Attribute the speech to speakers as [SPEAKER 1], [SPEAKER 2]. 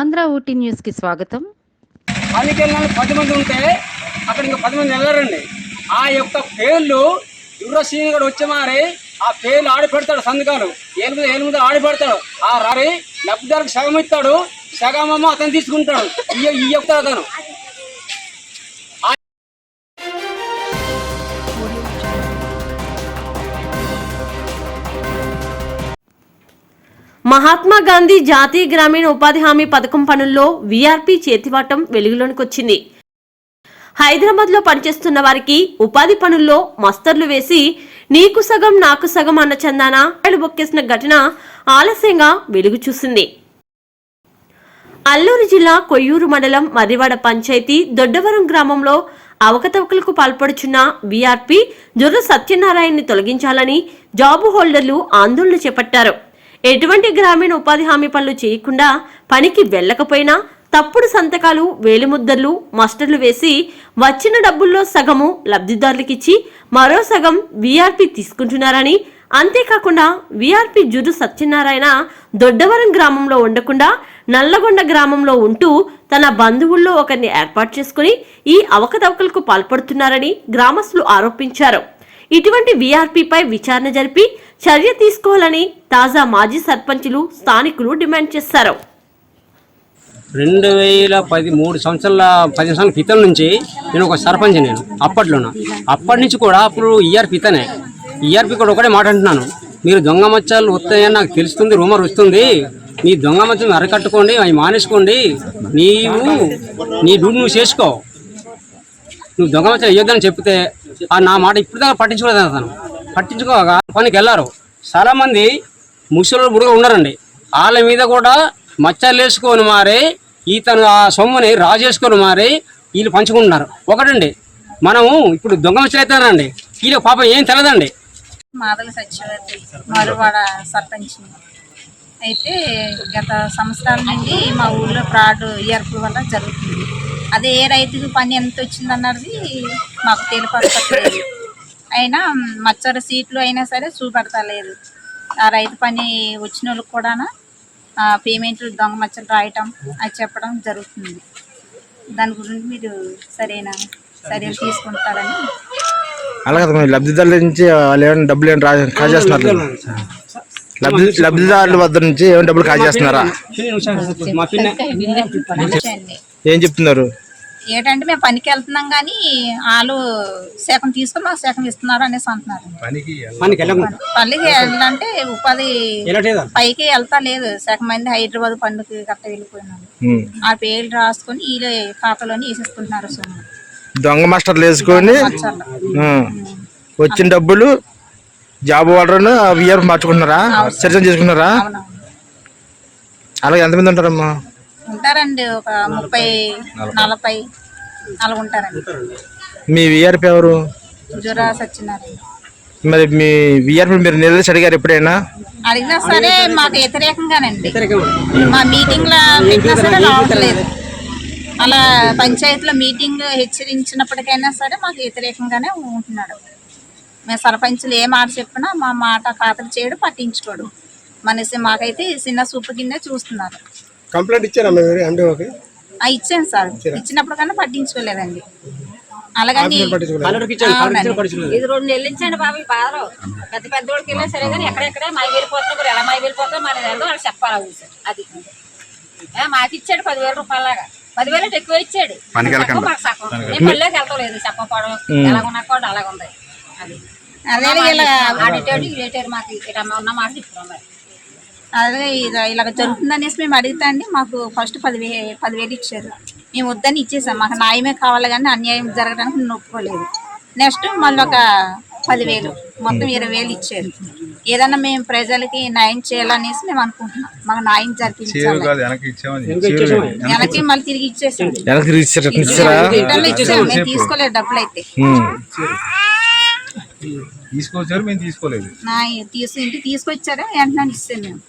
[SPEAKER 1] ఆంధ్ర ఊటీ న్యూస్కి స్వాగతం.
[SPEAKER 2] పనికి పది మంది ఉంటే అక్కడ ఇంకా పది మంది వెళ్ళారండి. ఆ యొక్క పేర్లు యువశ్రీని కూడా వచ్చి మారి ఆ పేర్లు ఆడి పెడతాడు సంతకాలు ఏనుగు ఏనుగు ఆడి పెడతాడు. ఆ రారి లబ్ధిదారులకు సగం ఇస్తాడు సగమమ్మ అతను తీసుకుంటాడు. ఇయ్య ఇయ్య అతను.
[SPEAKER 3] మహాత్మా గాంధీ జాతీయ గ్రామీణ ఉపాధి హామీ పథకం పనుల్లో వీఆర్పీ చేతివాటం వెలుగులోనికి వచ్చింది. హైదరాబాద్లో పనిచేస్తున్న వారికి ఉపాధి పనుల్లో మస్తర్లు వేసి నీకు సగం నాకు సగం అన్న చందాన బొక్కేసిన ఘటన ఆలస్యంగా వెలుగు చూసింది. అల్లూరు జిల్లా కొయ్యూరు మండలం మర్రివాడ పంచాయతీ దొడ్డవరం గ్రామంలో అవకతవకలకు పాల్పడుచున్న వీఆర్పీ జొర్ర సత్యనారాయణని తొలగించాలని జాబు హోల్డర్లు ఆందోళన చేపట్టారు. ఎటువంటి గ్రామీణ ఉపాధి హామీ పనులు చేయకుండా పనికి వెళ్ళకపోయినా తప్పుడు సంతకాలు వేలిముద్దర్లు మస్టర్లు వేసి వచ్చిన డబ్బుల్లో సగము లబ్ధిదారులకిచ్చి మరో సగం వీఆర్పీ తీసుకుంటున్నారని అంతేకాకుండా వీఆర్పీ జుడు సత్యనారాయణ దొడ్డవరం గ్రామంలో ఉండకుండా నల్లగొండ గ్రామంలో ఉంటూ తన బంధువుల్లో ఒకరిని ఏర్పాటు చేసుకుని ఈ అవకతవకలకు పాల్పడుతున్నారని గ్రామస్తులు ఆరోపించారు. ఇటువంటి వీఆర్పీపై విచారణ జరిపి చర్య తీసుకోవాలని తాజా మాజీ సర్పంచులు స్థానికులు డిమాండ్ చేశారు.
[SPEAKER 2] రెండు వేల పది మూడు సంవత్సరాల పది సంవత్సరాల క్రితం నుంచి నేను ఒక సర్పంచ్ నేను అప్పట్లోన. అప్పటి నుంచి కూడా అప్పుడు ఈఆర్పి ఇతనే ఈఆర్పి కూడా ఒకటే మాట అంటున్నాను. మీరు దొంగ మచ్చాలు వస్తాయని నాకు తెలుస్తుంది రూమర్ వస్తుంది. నీ దొంగ మచ్చలు అరకట్టుకోండి అవి మానేసుకోండి. నీవు నీ డ్యూటీ నువ్వు చేసుకో. నువ్వు దొంగ మచ్చలు వేయొద్దని చెప్తే నా మాట ఇప్పుడు దాకా పట్టించుకోలేదు అతను. పట్టించుకోగా పనికి వెళ్ళారు. చాలా మంది ముసలు బుడుగా ఉన్నారండి. వాళ్ళ మీద కూడా మచ్చలు వేసుకొని మారి ఈతను ఆ సొమ్ముని రాజేసుకొని మారి వీళ్ళు పంచుకుంటున్నారు. ఒకటండి మనము ఇప్పుడు దొంగ మచ్చలు అవుతారండి వీళ్ళకి పాపం ఏం తెలదండి.
[SPEAKER 4] మాదల సత్యవతి మరువాడ సర్పంచ్. అయితే గత సంవత్సరాల నుండి మా ఊళ్ళో ఫ్రాడ్ ఏర్పు వల్ల జరుగుతుంది. అదే ఏ రైతుకు పని ఎంత వచ్చిందన్నది మాకు తెలియపరచట్లేదు అయినా మచ్చర సీట్లు అయినా సరే చూపెడతలేదు. ఆ రైతు పని వచ్చిన వాళ్ళకి కూడా పేమెంట్లు దొంగ మచ్చలు రాయటం అది చెప్పడం జరుగుతుంది. దాని గురించి మీరు సరైన చర్యలు తీసుకుంటారని
[SPEAKER 5] అలాగే లబ్ధిదారుల నుంచి వాళ్ళు ఏమైనా డబ్బులు ఏమైనా రా- లబ్ధి లబ్ధిదారుల వద్ద నుంచి ఏమైనా డబ్బులు
[SPEAKER 2] పిన్న
[SPEAKER 4] అండి
[SPEAKER 5] ఏం చెప్తున్నారు?
[SPEAKER 4] ఏంటంటే మేము పనికి వెళ్తున్నాం కానీ వాళ్ళు శాఖం తీసుకొని మాకు శాఖం ఇస్తున్నారు అనేసి అంటున్నారు.
[SPEAKER 2] పనికి
[SPEAKER 4] పల్లికి వెళ్ళాలంటే ఉపాధి పైకి వెళ్తా లేదు. శాఖ మంది హైదరాబాద్ పండుగ గట్ట వెళ్ళిపోయినారు. ఆ పేర్లు రాసుకొని వీళ్ళ ఖాతాలోని వేసేసుకుంటున్నారు
[SPEAKER 5] దొంగ మాస్టర్లు వేసుకొని వచ్చిన డబ్బులు జాబ్ వాడరను విఆర్ మార్చుకుంటున్నారా? చర్చలు చేసుకున్నారా? అలాగే ఎంతమంది ఉంటారమ్మా?
[SPEAKER 4] ఉంటారండి ఒక ముప్పై నలభై అలా ఉంటారండి
[SPEAKER 5] మీ విఆర్పి ఎవరు?
[SPEAKER 4] జురా సత్యనారాయణ.
[SPEAKER 5] మరి మీ విఆర్పి మీరు నిలదీసి అడిగారు ఎప్పుడైనా?
[SPEAKER 4] అడిగినా సరే మాకు వ్యతిరేకంగానండి. మా మీటింగ్లో పెట్టినా సరే రావట్లేదు అలా పంచాయతీలో మీటింగ్ హెచ్చరించినప్పటికైనా సరే మాకు వ్యతిరేకంగానే ఉంటున్నాడు. మేము సర్పంచులు ఏ మాట చెప్పినా మా మాట ఖాతరు చేయడు పట్టించుకోడు. మనిషి మాకైతే చిన్న సూపు కింద చూస్తున్నారు.
[SPEAKER 6] కంప్లైంట్ ఇచ్చారా
[SPEAKER 4] ఇచ్చాను సార్. ఇచ్చినప్పుడు కన్నా పట్టించుకోలేదండి. అలాగని.
[SPEAKER 2] పట్టించుకోలేదు.
[SPEAKER 7] ఇది రెండు నెలలు ఇచ్చండి బాబు ఈ బాధలు. పెద్ద పెద్దోడికి వెళ్ళినా సరే కానీ ఎక్కడెక్కడే మై ఎలా మై వెళ్ళిపోతుందో మరి ఏదో వాళ్ళు చెప్పాలి అది. ఏ, మాకు ఇచ్చాడు పదివేల రూపాయలాగా. పదివేలు అంటే ఎక్కువ ఇచ్చాడు. సగం. నేను వెళ్తలేదు ఎలాగున్నా కూడా అలాగుంది. అది.
[SPEAKER 4] అదే ఇలా
[SPEAKER 7] ఆడిటోడు ఇడేటారు మాకు ఇక్కడ ఉన్న మాట చెప్తున్నాం మరి.
[SPEAKER 4] అదే ఇలా ఇలాగ జరుగుతుందనేసి మేము అడిగితే అండి మాకు ఫస్ట్ పదివే పదివేలు ఇచ్చారు. మేము వద్దని ఇచ్చేసాం. మాకు న్యాయమే కావాలి కానీ అన్యాయం జరగడానికి నేను ఒప్పుకోలేదు. నెక్స్ట్ మళ్ళీ ఒక పదివేలు మొత్తం ఇరవై వేలు ఇచ్చారు. ఏదన్నా మేము ప్రజలకి న్యాయం చేయాలనేసి మేము అనుకుంటున్నాం. మాకు న్యాయం జరిపించాలి. వెనక్కి మళ్ళీ తిరిగి ఇచ్చేసాం. మేము తీసుకోలేదు డబ్బులు అయితే.
[SPEAKER 6] తీసుకొచ్చారు మేము తీసుకోలేదు.
[SPEAKER 4] తీసుకొచ్చారా వెంటనే ఇచ్చాను మేము.